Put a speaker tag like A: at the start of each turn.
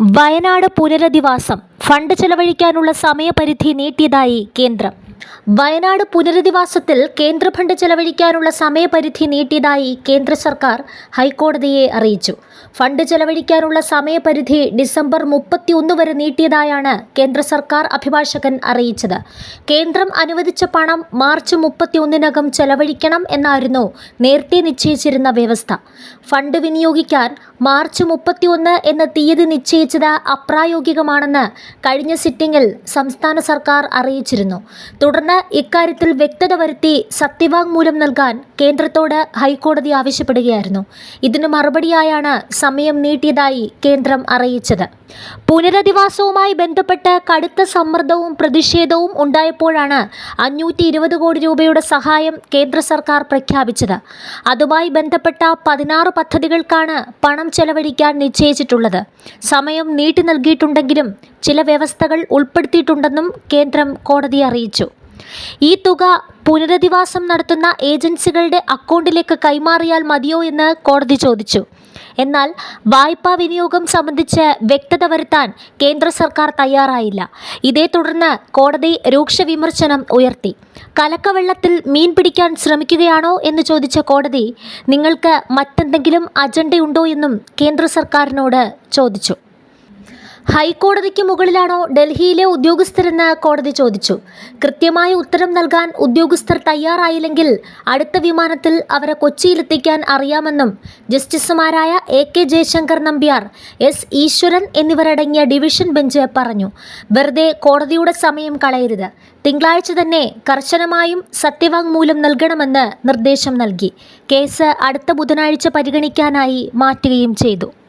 A: വയനാട് പുനരധിവാസം ഫണ്ട് ചെലവഴിക്കാനുള്ള സമയപരിധി നീട്ടിയതായി കേന്ദ്രം. വയനാട് പുനരധിവാസത്തിൽ കേന്ദ്ര ഫണ്ട് ചെലവഴിക്കാനുള്ള സമയപരിധി നീട്ടിയതായി കേന്ദ്ര സർക്കാർ ഹൈക്കോടതിയെ അറിയിച്ചു. ഫണ്ട് ചെലവഴിക്കാനുള്ള സമയപരിധി ഡിസംബർ മുപ്പത്തിയൊന്ന് വരെ നീട്ടിയതായാണ് കേന്ദ്ര സർക്കാർ അഭിഭാഷകൻ അറിയിച്ചത്. കേന്ദ്രം അനുവദിച്ച പണം മാർച്ച് മുപ്പത്തിയൊന്നിനകം ചെലവഴിക്കണം എന്നായിരുന്നു നേരത്തെ നിശ്ചയിച്ചിരുന്ന വ്യവസ്ഥ. ഫണ്ട് വിനിയോഗിക്കാൻ മാർച്ച് മുപ്പത്തിയൊന്ന് എന്ന തീയതി നിശ്ചയിച്ചത് അപ്രായോഗികമാണെന്ന് കഴിഞ്ഞ സിറ്റിംഗിൽ സംസ്ഥാന സർക്കാർ അറിയിച്ചിരുന്നു. തുടർന്ന് ഇക്കാര്യത്തിൽ വ്യക്തത വരുത്തി സത്യവാങ്മൂലം നൽകാൻ കേന്ദ്രത്തോട് ഹൈക്കോടതി ആവശ്യപ്പെടുകയായിരുന്നു. ഇതിന് മറുപടിയായാണ് സമയം നീട്ടിയതായി കേന്ദ്രം അറിയിച്ചത്. പുനരധിവാസവുമായി ബന്ധപ്പെട്ട് കടുത്ത സമ്മർദ്ദവും പ്രതിഷേധവും ഉണ്ടായപ്പോഴാണ് അഞ്ഞൂറ്റി ഇരുപത് കോടി രൂപയുടെ സഹായം കേന്ദ്ര സർക്കാർ പ്രഖ്യാപിച്ചത്. അതുമായി ബന്ധപ്പെട്ട പതിനാറ് പദ്ധതികൾക്കാണ് പണം ചെലവഴിക്കാൻ നിശ്ചയിച്ചിട്ടുള്ളത്. സമയം നീട്ടി നൽകിയിട്ടുണ്ടെങ്കിലും ചില വ്യവസ്ഥകൾ ഉൾപ്പെടുത്തിയിട്ടുണ്ടെന്നും കേന്ദ്രം കോടതിയെ അറിയിച്ചു. ഈ തുക പുനരധിവാസം നടത്തുന്ന ഏജൻസികളുടെ അക്കൗണ്ടിലേക്ക് കൈമാറിയാൽ മതിയോ എന്ന് കോടതി ചോദിച്ചു. എന്നാൽ വായ്പാ വിനിയോഗം സംബന്ധിച്ച് വ്യക്തത വരുത്താൻ കേന്ദ്ര സർക്കാർ തയ്യാറായില്ല. ഇതേ തുടർന്ന് കോടതി രൂക്ഷ വിമർശനം ഉയർത്തി. കലക്കവെള്ളത്തിൽ മീൻ പിടിക്കാൻ ശ്രമിക്കുകയാണോ എന്ന് ചോദിച്ച കോടതി നിങ്ങൾക്ക് മറ്റെന്തെങ്കിലും അജണ്ടയുണ്ടോ എന്നും കേന്ദ്ര സർക്കാരിനോട് ചോദിച്ചു. ഹൈക്കോടതിക്ക് മുകളിലാണോ ഡൽഹിയിലെ ഉദ്യോഗസ്ഥരെന്ന് കോടതി ചോദിച്ചു. കൃത്യമായ ഉത്തരം നൽകാൻ ഉദ്യോഗസ്ഥർ തയ്യാറായില്ലെങ്കിൽ അടുത്ത വിമാനത്തിൽ അവരെ കൊച്ചിയിലെത്തിക്കാൻ അറിയാമെന്നും ജസ്റ്റിസുമാരായ A K Jayasankar Nambiar S Eswaran എന്നിവരടങ്ങിയ ഡിവിഷൻ ബെഞ്ച് പറഞ്ഞു. വെറുതെ കോടതിയുടെ സമയം കളയരുത്. തിങ്കളാഴ്ച തന്നെ കർശനമായും സത്യവാങ്മൂലം നൽകണമെന്ന് നിർദ്ദേശം നൽകി. കേസ് അടുത്ത ബുധനാഴ്ച പരിഗണിക്കാനായി മാറ്റുകയും ചെയ്തു.